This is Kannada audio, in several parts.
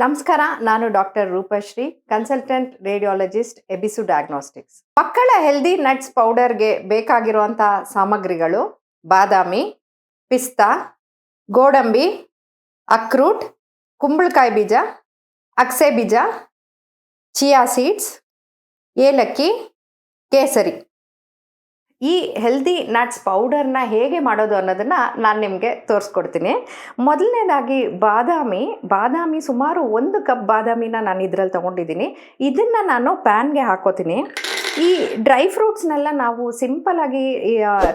ನಮಸ್ಕಾರ, ನಾನು ಡಾಕ್ಟರ್ ರೂಪಶ್ರೀ, ಕನ್ಸಲ್ಟೆಂಟ್ ರೇಡಿಯಾಲಜಿಸ್ಟ್, ಎಬಿಸು ಡಯಾಗ್ನೋಸ್ಟಿಕ್ಸ್. ಮಕ್ಕಳ ಹೆಲ್ದಿ ನಟ್ಸ್ ಪೌಡರ್ಗೆ ಬೇಕಾಗಿರುವಂಥ ಸಾಮಗ್ರಿಗಳು ಬಾದಾಮಿ, ಪಿಸ್ತಾ, ಗೋಡಂಬಿ ಅಕ್ರೂಟ್ ಕುಂಬಳಕಾಯಿ ಬೀಜ, ಅಕ್ಸೆ ಬೀಜ, ಚಿಯಾ ಸೀಡ್ಸ್, ಏಲಕ್ಕಿ, ಕೇಸರಿ. ಈ ಹೆಲ್ದಿ ನಟ್ಸ್ ಪೌಡರ್ನ ಹೇಗೆ ಮಾಡೋದು ಅನ್ನೋದನ್ನು ನಾನು ನಿಮಗೆ ತೋರಿಸ್ಕೊಡ್ತೀನಿ. ಮೊದಲನೇದಾಗಿ ಬಾದಾಮಿ ಬಾದಾಮಿ ಸುಮಾರು ಒಂದು ಕಪ್ ಬಾದಾಮಿನ ನಾನು ಇದರಲ್ಲಿ ತೊಗೊಂಡಿದ್ದೀನಿ. ಇದನ್ನು ನಾನು ಪ್ಯಾನ್ಗೆ ಹಾಕೋತೀನಿ. ಈ ಡ್ರೈ ಫ್ರೂಟ್ಸ್ನೆಲ್ಲ ನಾವು ಸಿಂಪಲಾಗಿ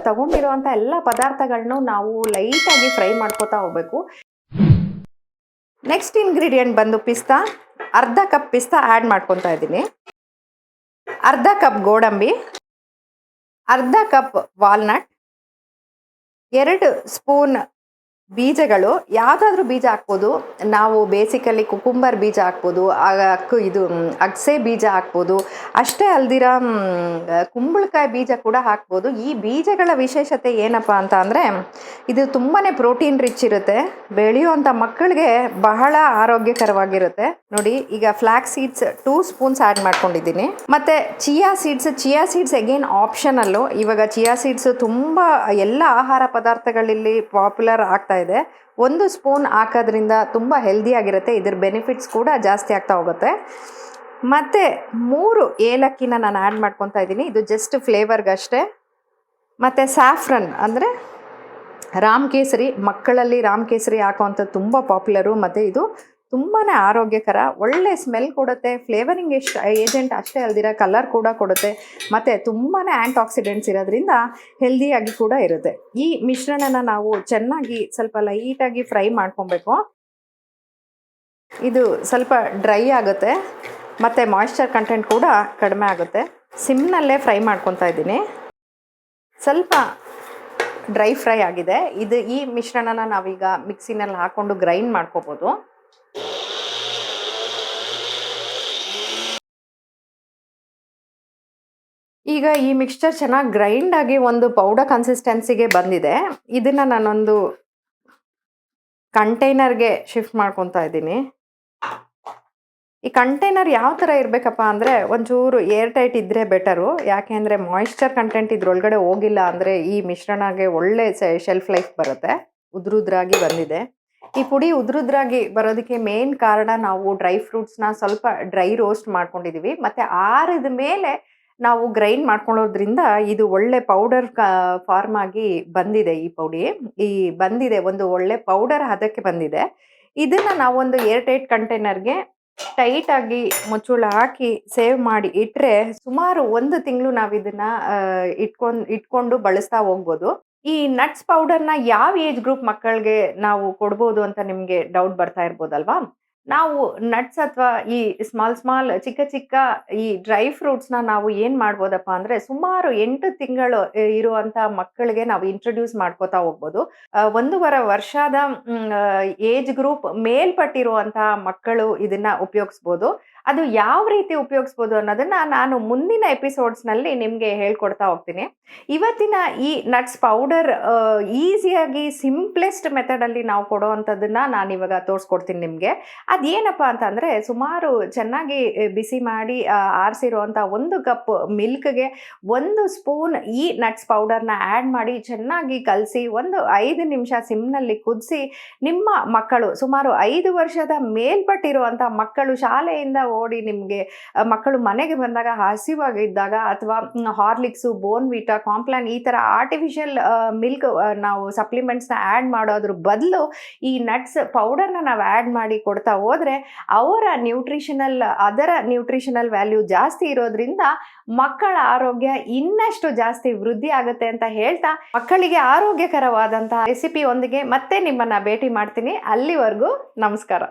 ತಗೊಂಡಿರುವಂಥ ಎಲ್ಲ ಪದಾರ್ಥಗಳನ್ನೂ ನಾವು ಲೈಟಾಗಿ ಫ್ರೈ ಮಾಡ್ಕೋತಾ ಹೋಗಬೇಕು. ನೆಕ್ಸ್ಟ್ ಇಂಗ್ರೀಡಿಯೆಂಟ್ ಬಂದು ಪಿಸ್ತಾ ಅರ್ಧ ಕಪ್ ಪಿಸ್ತಾ ಆ್ಯಡ್ ಮಾಡ್ಕೊತಾ ಇದ್ದೀನಿ. ಅರ್ಧ ಕಪ್ ಗೋಡಂಬಿ. ಅರ್ಧ ಕಪ್ ವಾಲ್ನಟ್ ಎರಡು ಸ್ಪೂನ್ ಬೀಜಗಳು, ಯಾವುದಾದ್ರೂ ಬೀಜ ಹಾಕ್ಬೋದು. ನಾವು ಬೇಸಿಕಲಿ ಕುಕುಂಬರ್ ಬೀಜ ಹಾಕ್ಬೋದು ಅಕ್ಕು ಇದು ಅಗಸೆ ಬೀಜ ಹಾಕ್ಬೋದು. ಅಷ್ಟೇ ಅಲ್ದಿರ ಕುಂಬಳಕಾಯಿ ಬೀಜ ಕೂಡ ಹಾಕ್ಬೋದು. ಈ ಬೀಜಗಳ ವಿಶೇಷತೆ ಏನಪ್ಪ ಅಂತ ಅಂದರೆ, ಇದು ತುಂಬಾ ಪ್ರೋಟೀನ್ ರಿಚ್ ಇರುತ್ತೆ. ಬೆಳೆಯುವಂಥ ಮಕ್ಕಳಿಗೆ ಬಹಳ ಆರೋಗ್ಯಕರವಾಗಿರುತ್ತೆ. ನೋಡಿ, ಈಗ flax seeds two spoons add ಮಾಡ್ಕೊಂಡಿದ್ದೀನಿ. ಮತ್ತು chia seeds chia seeds again optional ಇವಾಗ ಚಿಯಾ ಸೀಡ್ಸ್ ತುಂಬ, ಎಲ್ಲ ಆಹಾರ ಪದಾರ್ಥಗಳಲ್ಲಿ ಪಾಪ್ಯುಲರ್ ಆಗ್ತಾ ಇದೆ. ಒಂದು ಸ್ಪೂನ್ ಹಾಕೋದ್ರಿಂದ ತುಂಬ ಹೆಲ್ದಿಯಾಗಿರುತ್ತೆ ಇದ್ರ ಬೆನಿಫಿಟ್ಸ್ ಕೂಡ ಜಾಸ್ತಿ ಆಗ್ತಾ ಹೋಗುತ್ತೆ. ಮತ್ತು ಮೂರು ಏಲಕ್ಕಿನ ನಾನು ಆ್ಯಡ್ ಮಾಡ್ಕೊತಾ ಇದ್ದೀನಿ. ಇದು ಜಸ್ಟ್ ಫ್ಲೇವರ್ಗಷ್ಟೇ ಮತ್ತು ಸ್ಯಾಫ್ರನ್ ಅಂದರೆ ರಾಮ್ ಕೇಸರಿ, ಮಕ್ಕಳಲ್ಲಿ ರಾಮ್ ಕೇಸರಿ ಹಾಕೋವಂಥದ್ದು ತುಂಬ ಪಾಪ್ಯುಲರು ಮತ್ತು ಇದು ತುಂಬಾ ಆರೋಗ್ಯಕರ, ಒಳ್ಳೆ ಸ್ಮೆಲ್ ಕೊಡುತ್ತೆ ಫ್ಲೇವರಿಂಗ್ ಎಷ್ಟು ಏಜೆಂಟ್ ಅಷ್ಟೇ ಅಲ್ದಿರ ಕಲರ್ ಕೂಡ ಕೊಡುತ್ತೆ, ಮತ್ತು ತುಂಬಾ ಆ್ಯಂಟ್ ಆಕ್ಸಿಡೆಂಟ್ಸ್ ಇರೋದ್ರಿಂದ ಹೆಲ್ದಿಯಾಗಿ ಕೂಡ ಇರುತ್ತೆ. ಈ ಮಿಶ್ರಣನ ನಾವು ಚೆನ್ನಾಗಿ ಸ್ವಲ್ಪ ಲೈಟಾಗಿ ಫ್ರೈ ಮಾಡ್ಕೊಬೇಕು. ಇದು ಸ್ವಲ್ಪ ಡ್ರೈ ಆಗುತ್ತೆ, ಮತ್ತು ಮಾಯ್ಶ್ಚರ್ ಕಂಟೆಂಟ್ ಕೂಡ ಕಡಿಮೆ ಆಗುತ್ತೆ. ಸಿಮ್ನಲ್ಲೇ ಫ್ರೈ ಮಾಡ್ಕೊತಾ ಇದ್ದೀನಿ. ಸ್ವಲ್ಪ ಡ್ರೈ ಫ್ರೈ ಆಗಿದೆ. ಇದು ಈ ಮಿಶ್ರಣನ ನಾವೀಗ ಮಿಕ್ಸಿನಲ್ಲಿ ಹಾಕ್ಕೊಂಡು ಗ್ರೈಂಡ್ ಮಾಡ್ಕೋಬೋದು. ಈಗ ಈ ಮಿಕ್ಸ್ಚರ್ ಚೆನ್ನಾಗಿ ಗ್ರೈಂಡ್ ಆಗಿ ಒಂದು ಪೌಡರ್ ಕನ್ಸಿಸ್ಟೆನ್ಸಿಗೆ ಬಂದಿದೆ. ಇದನ್ನ ನಾನೊಂದು ಕಂಟೈನರ್ಗೆ ಶಿಫ್ಟ್ ಮಾಡ್ಕೊತಾ ಇದ್ದೀನಿ. ಈ ಕಂಟೈನರ್ ಯಾವ ಥರ ಇರಬೇಕಪ್ಪ ಅಂದರೆ ಒಂಚೂರು ಏರ್ ಟೈಟ್ ಇದ್ದರೆ ಬೆಟರು ಯಾಕೆಂದರೆ ಮಾಯಿಶ್ಚರ್ ಕಂಟೆಂಟ್ ಇದ್ರೊಳಗಡೆ ಹೋಗಿಲ್ಲ ಅಂದರೆ ಈ ಮಿಶ್ರಣಗೆ ಒಳ್ಳೆ ಶೆಲ್ಫ್ ಲೈಫ್ ಬರುತ್ತೆ. ಉದ್ರುದ್ರಾಗಿ ಬಂದಿದೆ. ಈ ಪುಡಿ ಉದ್ರುದ್ರಾಗಿ ಬರೋದಕ್ಕೆ ಮೇನ್ ಕಾರಣ ನಾವು ಡ್ರೈ ಫ್ರೂಟ್ಸ್ನ ಸ್ವಲ್ಪ ಡ್ರೈ ರೋಸ್ಟ್ ಮಾಡ್ಕೊಂಡಿದ್ದೀವಿ ಮತ್ತು ಆರಿದ ಮೇಲೆ ನಾವು ಗ್ರೈಂಡ್ ಮಾಡ್ಕೊಳ್ಳೋದ್ರಿಂದ ಇದು ಒಳ್ಳೆ ಪೌಡರ್ ಫಾರ್ಮ್ ಆಗಿ ಬಂದಿದೆ ಈ ಪೌಡಿ. ಈ ಬಂದಿದೆ, ಒಂದು ಒಳ್ಳೆ ಪೌಡರ್ ಹದಕ್ಕೆ ಬಂದಿದೆ. ಇದನ್ನ ನಾವೊಂದು ಏರ್ ಟೈಟ್ ಕಂಟೈನರ್ಗೆ ಟೈಟ್ ಆಗಿ ಮುಚ್ಚುಳ ಹಾಕಿ ಸೇವ್ ಮಾಡಿ ಇಟ್ಟರೆ ಸುಮಾರು ಒಂದು ತಿಂಗಳು ನಾವು ಇದನ್ನ ಇಟ್ಕೊಂಡು ಇಟ್ಕೊಂಡು ಬಳಸ್ತಾ ಹೋಗ್ಬೋದು. ಈ ನಟ್ಸ್ ಪೌಡರ್ನ ಯಾವ ಏಜ್ ಗ್ರೂಪ್ ಮಕ್ಕಳಿಗೆ ನಾವು ಕೊಡ್ಬೋದು ಅಂತ ನಿಮಗೆ ಡೌಟ್ ಬರ್ತಾ ಇರ್ಬೋದಲ್ವಾ? ನಾವು ನಟ್ಸ್ ಅಥವಾ ಈ ಸ್ಮಾಲ್ ಸ್ಮಾಲ್ ಚಿಕ್ಕ ಚಿಕ್ಕ ಈ ಡ್ರೈ ಫ್ರೂಟ್ಸ್ನ ನಾವು ಏನು ಮಾಡ್ಬೋದಪ್ಪ ಅಂದರೆ ಸುಮಾರು ಎಂಟು ತಿಂಗಳು ಇರುವಂಥ ಮಕ್ಕಳಿಗೆ ನಾವು ಇಂಟ್ರೊಡ್ಯೂಸ್ ಮಾಡ್ಕೋತಾ ಹೋಗ್ಬೋದು. ಒಂದೂವರೆ ವರ್ಷದ ಏಜ್ ಗ್ರೂಪ್ ಮೇಲ್ಪಟ್ಟಿರುವಂಥ ಮಕ್ಕಳು ಇದನ್ನ ಉಪಯೋಗಿಸ್ಬೋದು. ಅದು ಯಾವ ರೀತಿ ಉಪಯೋಗಿಸ್ಬೋದು ಅನ್ನೋದನ್ನ ನಾನು ಮುಂದಿನ ಎಪಿಸೋಡ್ಸ್ನಲ್ಲಿ ನಿಮಗೆ ಹೇಳ್ಕೊಡ್ತಾ ಹೋಗ್ತೀನಿ. ಇವತ್ತಿನ ಈ ನಟ್ಸ್ ಪೌಡರ್ ಈಸಿಯಾಗಿ ಸಿಂಪ್ಲೆಸ್ಟ್ ಮೆಥಡಲ್ಲಿ ನಾವು ಕೊಡೋವಂಥದ್ದನ್ನ ನಾನು ಇವಾಗ ತೋರಿಸ್ಕೊಡ್ತೀನಿ ನಿಮಗೆ. ಅದೇನಪ್ಪ ಅಂತಂದರೆ ಸುಮಾರು ಚೆನ್ನಾಗಿ ಬಿಸಿ ಮಾಡಿ ಆರಿಸಿರುವಂಥ ಒಂದು ಕಪ್ ಮಿಲ್ಕ್ಗೆ ಒಂದು ಸ್ಪೂನ್ ಈ ನಟ್ಸ್ ಪೌಡರ್ನ ಆ್ಯಡ್ ಮಾಡಿ ಚೆನ್ನಾಗಿ ಕಲಸಿ ಒಂದು ಐದು ನಿಮಿಷ ಸಿಮ್ನಲ್ಲಿ ಕುದಿಸಿ ನಿಮ್ಮ ಮಕ್ಕಳು, ಸುಮಾರು ಐದು ವರ್ಷದ ಮೇಲ್ಪಟ್ಟಿರುವಂಥ ಮಕ್ಕಳು ಶಾಲೆಯಿಂದ ಓಡಿ ನಿಮಗೆ ಮಕ್ಕಳು ಮನೆಗೆ ಬಂದಾಗ ಹಸಿವಾಗಿದ್ದಾಗ ಅಥವಾ ಹಾರ್ಲಿಕ್ಸು ಬೋನ್ವಿಟಾ ಕಾಂಪ್ಲಾನ್ ಈ ಥರ ಆರ್ಟಿಫಿಷಿಯಲ್ ಮಿಲ್ಕ್ ನಾವು ಸಪ್ಲಿಮೆಂಟ್ಸ್ನ ಆ್ಯಡ್ ಮಾಡೋದ್ರ ಬದಲು ಈ ನಟ್ಸ್ ಪೌಡರ್ನ ನಾವು ಆ್ಯಡ್ ಮಾಡಿ ಕೊಡ್ತಾ ಹೋದರೆ ಅವರ ನ್ಯೂಟ್ರಿಷನಲ್ ಅದರ ನ್ಯೂಟ್ರಿಷನಲ್ ವ್ಯಾಲ್ಯೂ ಜಾಸ್ತಿ ಇರೋದ್ರಿಂದ ಮಕ್ಕಳ ಆರೋಗ್ಯ ಇನ್ನಷ್ಟು ಜಾಸ್ತಿ ವೃದ್ಧಿ ಆಗುತ್ತೆ ಅಂತ ಹೇಳ್ತಾ ಮಕ್ಕಳಿಗೆ ಆರೋಗ್ಯಕರವಾದಂತಹ ರೆಸಿಪಿ ಒಂದಿಗೆ ಮತ್ತೆ ನಿಮ್ಮನ್ನ ಭೇಟಿ ಮಾಡ್ತೀನಿ. ಅಲ್ಲಿವರೆಗೂ ನಮಸ್ಕಾರ.